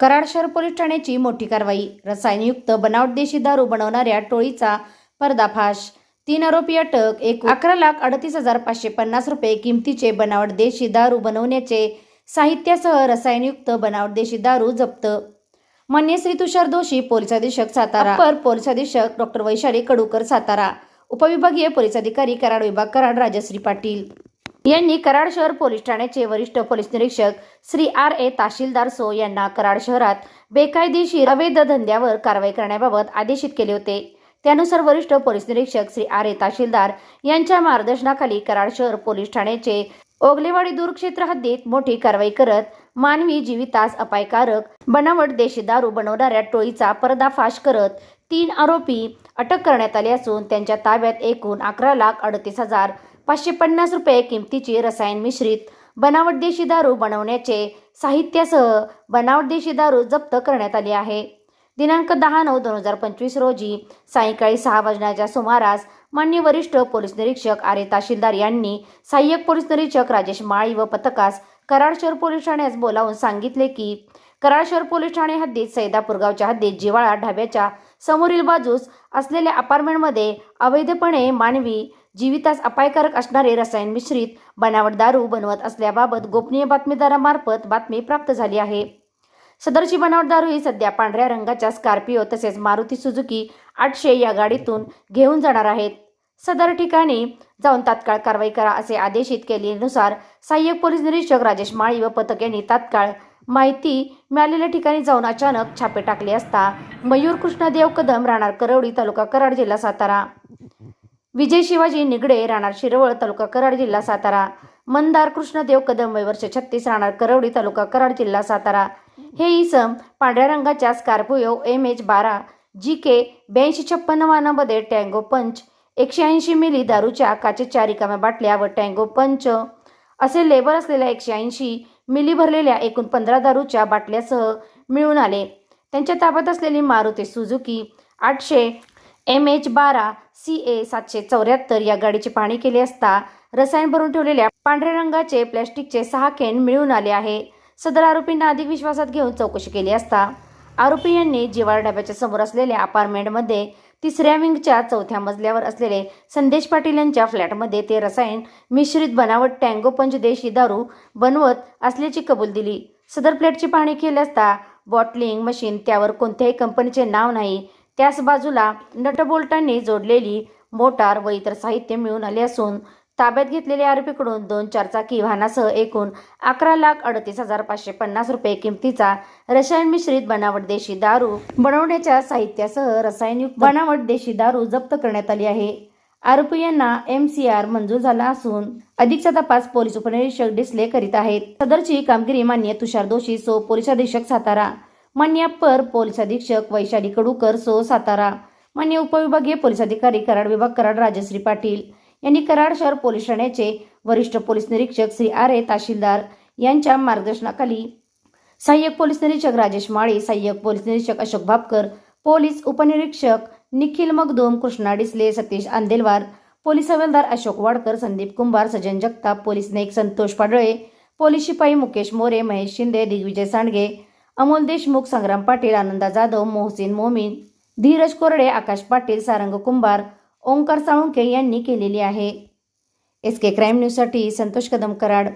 कराड शहर पोलीस ठाण्याची मोठी कारवाई. रसायनयुक्त बनावट देशी दारू बनवणाऱ्या टोळीचा पर्दाफाश. तीन आरोपी अटक एक अकरा लाख अडतीस हजार पाचशे पन्नास रुपये किमतीचे बनावट देशी दारू बनवण्याचे साहित्यासह रसायनयुक्त बनावट देशी दारू जप्त. मान्य श्री तुषार दोषी पोलीस अधीक्षक सातारा. अपर पोलीस अधीक्षक डॉक्टर वैशाली कडूकर सातारा. उपविभागीय पोलीस अधिकारी कराड विभाग कराड राजश्री पाटील. यांनी कराड शहर पोलीस ठाण्याचे वरिष्ठ पोलीस निरीक्षक श्री आर ए ताशीलदार सो यांना कराड शहरात बेकायदेशीर अवैध धंद्यावर कारवाई करण्याबाबत आदेशित केले होते. त्यानुसार वरिष्ठ पोलीस निरीक्षक श्री आर ए ताशीलदार यांच्या मार्गदर्शनाखाली कराड शहर पोलीस ठाण्याचे ओगलेवाडी दूर क्षेत्र हद्दीत मोठी कारवाई करत मानवी जीवितास अपायकारक बनावट देशी दारू बनवणाऱ्या टोळीचा पर्दाफाश करत तीन आरोपी अटक करण्यात आले असून त्यांच्या ताब्यात एकूण अकरा लाख अडतीस हजार पाचशे पन्नास रुपये किमतीची रसायन मिश्रित बनावट देशी दारू बनवण्याचे साहित्यासह बनावट देशी दारू जप्त करण्यात आली आहे. दिनांक दहा नऊ दोन हजार पंचवीस रोजी सायंकाळी सहा वाजण्याच्या सुमारास मान्य वरिष्ठ पोलीस निरीक्षक आरे तहसीलदार यांनी सहाय्यक पोलीस निरीक्षक राजेश माळी व पथकास कराड शहर पोलीस ठाण्यास बोलावून सांगितले की कराड शहर पोलीस ठाणे हद्दीत सैदापूर गावच्या हद्दीत जिवाळा ढाब्याच्या समोरील बाजूस असलेल्या अपार्टमेंटमध्ये अवैधपणे मानवी जीवितास अपायकारक असणारे रसायन मिश्रित बनावट दारू बनवत असल्याबाबत गोपनीय बातमीदारामार्फत बातमी प्राप्त झाली आहे. सदरची बनावट दारू ही सध्या पांढऱ्या रंगाच्या स्कॉर्पिओ तसेच मारुती सुझुकी आठशे या गाडीतून घेऊन जाणार आहेत. सदर ठिकाणी जाऊन तात्काळ कारवाई करा असे आदेशित केल्यानुसार सहाय्यक पोलीस निरीक्षक राजेश माळी व पथक यांनी तात्काळ माहिती मिळालेल्या ठिकाणी जाऊन अचानक छापे टाकले असता मयूर कृष्णदेव कदम राहणार करवडी तालुका कराड जिल्हा सातारा. विजय शिवाजी निगडे राहणार शिरवळ तालुका कराड जिल्हा सातारा. मंदार कृष्णदेव कदम वय वर्ष छत्तीस राहणार करवडी तालुका कराड जिल्हा सातारा. हे इसम पांढऱ्या रंगाच्या स्कॉर्पिओ एम एच बारा जी के ब्याऐंशी छप्पन्न वाहनामध्ये टँगो पंच एकशे ऐंशी मिली दारूच्या काचेच्या रिकाम्या बाटल्या व टँगो पंच असे लेबल असलेल्या एकशे ऐंशी मिली भरलेल्या एकूण पंधरा दारूच्या बाटल्यासह मिळून आले. त्यांच्या ताब्यात असलेली मारुती सुझुकी आठशे एम एच बारा सी ए सातशे चौऱ्याहत्तर या गाडीची पाहणी केली असता रसायन भरून ठेवलेल्या पांढऱ्या रंगाचे प्लॅस्टिकचे सहा कॅन मिळून आले आहे. सदर आरोपींना अधिक विश्वासात घेऊन चौकशी केली असता. आरोपी यांनी जिवाळ डब्याच्या समोर असलेल्या अपार्टमेंटमध्ये तिसऱ्या विंगच्या चौथ्या मजल्यावर असलेले संदेश पाटील यांच्या फ्लॅटमध्ये ते रसायन मिश्रित बनावट टँगो पंच देशी दारू बनवत असल्याची कबूल दिली. सदर फ्लॅटची पाहणी केली असता बॉटलिंग मशीन त्यावर कोणत्याही कंपनीचे नाव नाही त्याच बाजूला नटबोल्टांनी जोडलेली मोटार व इतर साहित्य मिळून आले असून ताब्यात घेतलेल्या आरोपीकडून दोन चारचाकी वाहनासह एकूण अकरा लाख अडतीस हजार पाचशे पन्नास रुपये किमतीचा रसायन मिश्रित बनावट देशी दारू बनवण्याच्या साहित्यासह रसायनयुक्त बनावट देशी दारू जप्त करण्यात आली आहे. आरोपी यांना एम सी आर मंजूर झाला असून अधिकचा तपास पोलीस उपनिरीक्षक डिसले करीत आहेत. सदरची कामगिरी मान्य तुषार दोषी सो पोलीस अधीक्षक सातारा मान्य पर पोलीस अधीक्षक वैशाली कडूकर सो सातारा मान्य उपविभागीय पोलीस अधिकारी कराड विभाग कराड राजश्री पाटील यांनी कराड शहर पोलीस ठाण्याचे वरिष्ठ पोलीस निरीक्षक श्री आर ए तहसीलदार यांच्या मार्गदर्शनाखाली सहाय्यक पोलीस निरीक्षक राजेश माळी सहाय्यक पोलीस निरीक्षक अशोक भापकर पोलीस उपनिरीक्षक निखिल मगदूम कृष्णा डिसले सतीश आंदेलवार पोलीस हवालदार अशोक वाडकर संदीप कुंभार सजन जगताप पोलीस नाईक संतोष पाडळे पोलीस शिपाई मुकेश मोरे महेश शिंदे दिग्विजय सांडगे अमोल देशमुख संग्राम पाटील आनंदा जाधव मोहसिन मोमीन धीरज कोरडे आकाश पाटील सारंग कुंभार ओंकार साळुंके यांनी केलेली आहे. एस के क्राईम न्यूजसाठी संतोष कदम कराड